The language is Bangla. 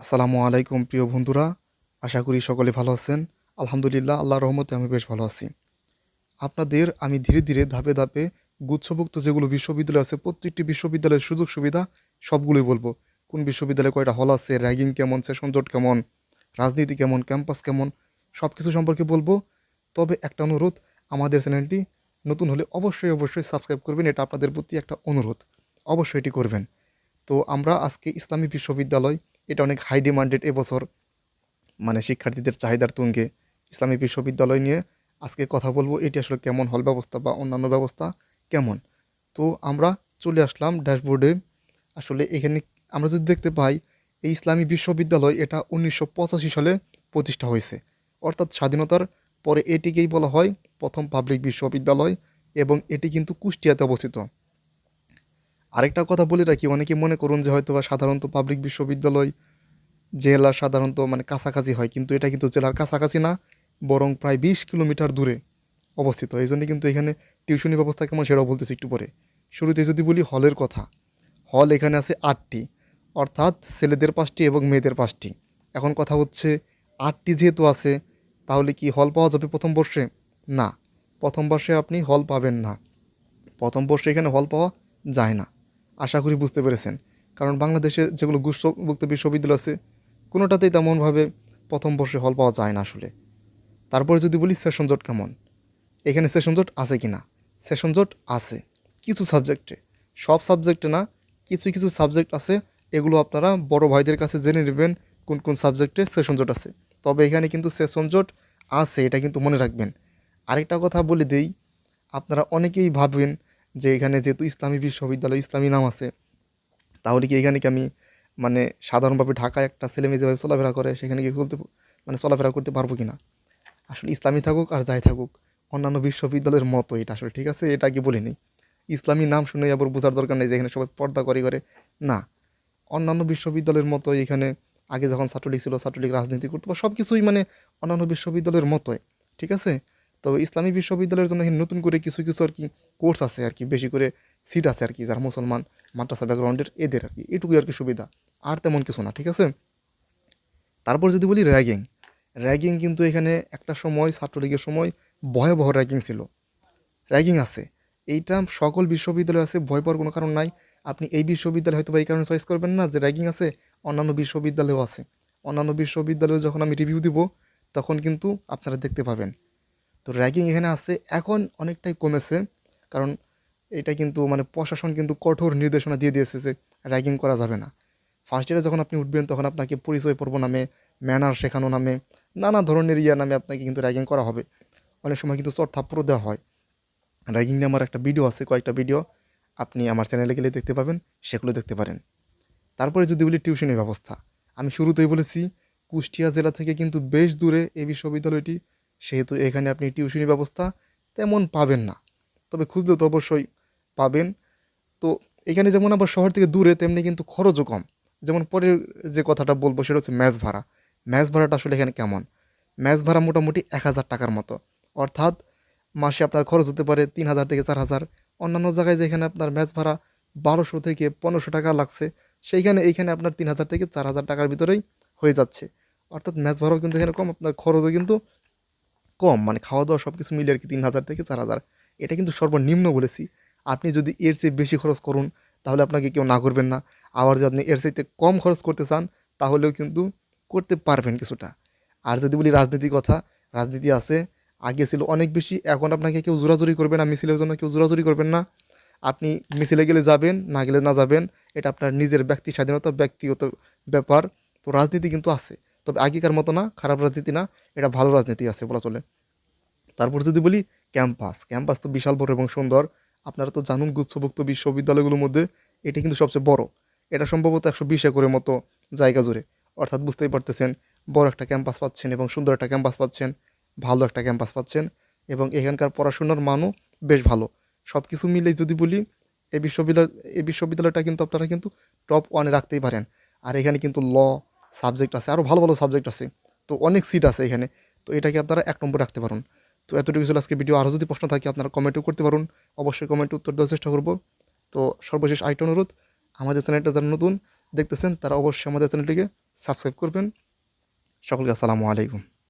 আসসালামু আলাইকুম, প্রিয় বন্ধুরা। আশা করি সকলে ভালো আছেন। আলহামদুলিল্লাহ আল্লাহর রহমতে আমি বেশ ভালো আছি। আপনাদের আমি ধীরে ধীরে ধাপে ধাপে গুচ্ছভুক্ত যেগুলো বিশ্ববিদ্যালয় আছে, প্রত্যেকটি বিশ্ববিদ্যালয়ের সুযোগ সুবিধা সবগুলোই বলব। কোন বিশ্ববিদ্যালয়ে কয়টা হল আছে, র্যাগিং কেমন, সেশন জট কেমন, রাজনীতি কেমন, ক্যাম্পাস কেমন সব কিছু সম্পর্কে বলব। তবে একটা অনুরোধ, আমাদের চ্যানেলটি নতুন হলে অবশ্যই অবশ্যই সাবস্ক্রাইব করবেন, এটা আপনাদের প্রতি একটা অনুরোধ। অবশ্যই এটি করবেন। তো আমরা আজকে ইসলামী বিশ্ববিদ্যালয় এটা অনেক হাই ডিমান্ডেড এবছর। মানে শিক্ষার্থীদের চাহিদার তুঙ্গে ইসলামী বিশ্ববিদ্যালয় নিয়ে আজকে কথা বলব, এটি আসলে কেমন হল ব্যবস্থা বা অন্যান্য ব্যবস্থা কেমন? তো আমরা চলে আসলাম ড্যাশবোর্ডে আসলে এখানে আমরা যদি দেখতে পাই, এই ইসলামী বিশ্ববিদ্যালয় এটা উনিশশো পঁচাশি সালে প্রতিষ্ঠা হয়েছে। অর্থাৎ স্বাধীনতার পরে এটিকেই বলা হয় প্রথম পাবলিক বিশ্ববিদ্যালয় এবং এটি কিন্তু কুষ্টিয়াতে অবস্থিত। আরেকটা কথা বলে রাখি, অনেকে মনে করুন যে হয়তো বা সাধারণত পাবলিক বিশ্ববিদ্যালয় জেলার সাধারণত মানে কাছাকাছি হয়, কিন্তু এটা কিন্তু জেলার কাছাকাছি না, বরং প্রায় বিশ কিলোমিটার দূরে অবস্থিত। এই জন্য কিন্তু এখানে টিউশনি ব্যবস্থা কেমন সেটাও বলতেছি একটু পরে। শুরুতে যদি বলি হলের কথা, হল এখানে আছে আটটি, অর্থাৎ ছেলেদের পাঁচটি এবং মেয়েদের পাঁচটি। এখন কথা হচ্ছে আটটি যেহেতু আছে, তাহলে কি হল পাওয়া যাবে প্রথম বর্ষে? না, প্রথম বর্ষে আপনি হল পাবেন না। প্রথম বর্ষে এখানে হল পাওয়া যায় না। আশা করি বুঝতে পেরেছেন। কারণ বাংলাদেশে যেগুলো গুচ্ছভুক্ত বিশ্ববিদ্যালয় আছে, কোনোটাতেই তেমনভাবে প্রথম বর্ষে হল পাওয়া যায় না আসলে। তারপরে যদি বলি সেশন জট কেমন? এখানে সেশন জট আছে কি না সেশন জট আছে। কিছু সাবজেক্টে। সব সাবজেক্টে না, কিছু কিছু সাবজেক্ট আছে, এগুলো আপনারা বড় ভাইদের কাছে জেনে নেবেন কোন কোন সাবজেক্টে সেশন জট আছে। তবে এখানে কিন্তু সেশন জট আছে, এটা কিন্তু মনে রাখবেন। আরেকটা কথা বলে দেই, আপনারা অনেকেই ভাববেন যে এখানে যেহেতু ইসলামী বিশ্ববিদ্যালয়, ইসলামী নাম আছে, তাহলে কি এখানে কি আমি মানে সাধারণভাবে ঢাকায় একটা ছেলে মেয়ে যেভাবে চলাফেরা করে, সেখানে কি চলতে মানে চলাফেরা করতে পারব কি না আসলে ইসলামী থাকুক আর যাই থাকুক, অন্যান্য বিশ্ববিদ্যালয়ের মতো এটা আসলে, ঠিক আছে? এটা কি বলিনি। ইসলামী নাম শুনে আবার বোঝার দরকার নেই যে এখানে সবাই পর্দা করে করে। না, অন্যান্য বিশ্ববিদ্যালয়ের মতো এখানে আগে যখন ছাত্রলীগ ছিল, ছাত্রলীগ রাজনীতি করতো বা সব কিছুই মানে অন্যান্য বিশ্ববিদ্যালয়ের মতোই, ঠিক আছে? তবে ইসলামী বিশ্ববিদ্যালয়ের জন্য নতুন করে কিছু কিছু আর কি কোর্স আছে আর কি, বেশি করে সিট আছে আর কি, যারা মুসলমান, মাদ্রাসা ব্যাকগ্রাউন্ডের এদের আর কি, এটুকুই আর কি সুবিধা, আর তেমন কিছু না, ঠিক আছে? তারপর যদি বলি র্যাগিং র্যাগিং কিন্তু এখানে একটা সময়, ছাত্রলীগের সময় ভয়াবহ র্যাগিং ছিল। র্যাগিং আছে, এইটা সকল বিশ্ববিদ্যালয় আছে, ভয় পাওয়ার কোনো কারণ নাই। আপনি এই বিশ্ববিদ্যালয় হয়তো বা এই কারণে চয়েস করবেন না যে র্যাগিং আছে, অন্যান্য বিশ্ববিদ্যালয়েও আছে। অন্যান্য বিশ্ববিদ্যালয়ে যখন আমি রিভিউ দিব, তখন কিন্তু আপনারা দেখতে পাবেন। তো র্যাগিং এখানে আছে। এখন অনেকটাই কমেছে, কারণ এটা কিন্তু মানে প্রশাসন কিন্তু কঠোর নির্দেশনা দিয়ে দিয়েছে যে র্যাগিং করা যাবে না। ফার্স্ট ইয়ারে যখন আপনি উঠবেন, তখন আপনাকে পরিচয় পর্ব নামে ম্যানার শেখানো নামে, নানা ধরনের ইয়া নামে আপনাকে কিন্তু র্যাগিং করা হবে। অনেক সময় কিন্তু চট থাপ্পড়ও দেওয়া হয়। র্যাগিং নিয়ে আমার একটা ভিডিও আছে, কয়েকটা ভিডিও আপনি আমার চ্যানেলে গেলে দেখতে পাবেন, সেগুলো দেখতে পারেন। তারপরে যদি বলি টিউশনের ব্যবস্থা, আমি শুরুতেই বলেছি, কুষ্টিয়া জেলা থেকে কিন্তু বেশ দূরে এই বিশ্ববিদ্যালয়টি সেহেতু এখানে আপনি টিউশনি ব্যবস্থা তেমন পাবেন না। তবে খুঁজলে তো অবশ্যই পাবেন। তো এখানে যেমন আবার শহর থেকে দূরে, তেমনি কিন্তু খরচও কম। যেমন পরের যে কথাটা বলব সেটা হচ্ছে ম্যাচ ভাড়া। ম্যাচ ভাড়াটা আসলে এখানে কেমন? ম্যাচ ভাড়া মোটামুটি এক হাজার টাকার মতো। অর্থাৎ মাসে আপনার খরচ হতে পারে তিন হাজার থেকে চার হাজার। অন্যান্য জায়গায় যেখানে আপনার ম্যাচ ভাড়া বারোশো থেকে পনেরোশো টাকা লাগছে, সেইখানে, এইখানে আপনার তিন হাজার থেকে চার হাজার টাকার ভিতরেই হয়ে যাচ্ছে। অর্থাৎ ম্যাচ ভাড়াও কিন্তু এখানে কম, আপনার খরচও কিন্তু কম মানে খাওয়া দাওয়া সব কিছু মিলে আর কি তিন হাজার থেকে চার হাজার। এটা কিন্তু সর্বনিম্ন বলেছি। আপনি যদি এর চেয়ে বেশি খরচ করুন, তাহলে আপনাকে কেউ না করবেন না। আবার যদি আপনি এর চাইতে কম খরচ করতে চান, তাহলেও কিন্তু করতে পারবেন কিছুটা। আর যদি বলি রাজনীতির কথা, রাজনীতি আছে, আগে ছিল অনেক বেশি, এখন আপনাকে কেউ জোরাজুরি করবে না, মিছিলের জন্য কেউ জোরাজুরি করবেন না। আপনি মিছিলে গেলে যাবেন, না গেলে না যাবেন, এটা আপনার নিজের ব্যক্তি স্বাধীনতা, ব্যক্তিগত ব্যাপার। তো রাজনীতি কিন্তু আছে। তবে আগেকার মতো না, খারাপ রাজনীতি না, এটা ভালো রাজনীতি আছে বলা চলে। তারপর যদি বলি ক্যাম্পাস ক্যাম্পাস তো বিশাল বড় এবং সুন্দর। আপনারা তো জানুন গুচ্ছভুক্ত বিশ্ববিদ্যালয়গুলোর মধ্যে এটি কিন্তু সবচেয়ে বড়। এটা সম্ভবত একশো বিশ একরের মতো জায়গা জুড়ে। অর্থাৎ বুঝতেই পারতেছেন, বড় একটা ক্যাম্পাস পাচ্ছেন এবং সুন্দর একটা ক্যাম্পাস পাচ্ছেন, ভালো একটা ক্যাম্পাস পাচ্ছেন এবং এখানকার পড়াশোনার মানও বেশ ভালো। সব কিছু মিলে যদি বলি, এই বিশ্ববিদ্যালয়, এই বিশ্ববিদ্যালয়টা কিন্তু আপনারা কিন্তু টপ ওয়ানে রাখতেই পারেন। আর এখানে কিন্তু ল সাবজেক্ট আছে আরও ভালো ভালো সাবজেক্ট আছে। তো অনেক সিট আছে এখানে। তো এটাকে আপনারা এক নম্বর রাখতে পারেন। তো এতটুকু ছিল আজকে ভিডিও আরও যদি প্রশ্ন থাকে, আপনারা কমেন্টও করতে পারুন। অবশ্যই কমেন্টে উত্তর দেওয়ার চেষ্টা করব। তো সর্বশেষ আইটা অনুরোধ, আমাদের চ্যানেলটা যারা নতুন দেখতেছেন, তারা অবশ্যই আমাদের চ্যানেলটিকে সাবস্ক্রাইব করবেন। সকলকে আসসালামু আলাইকুম।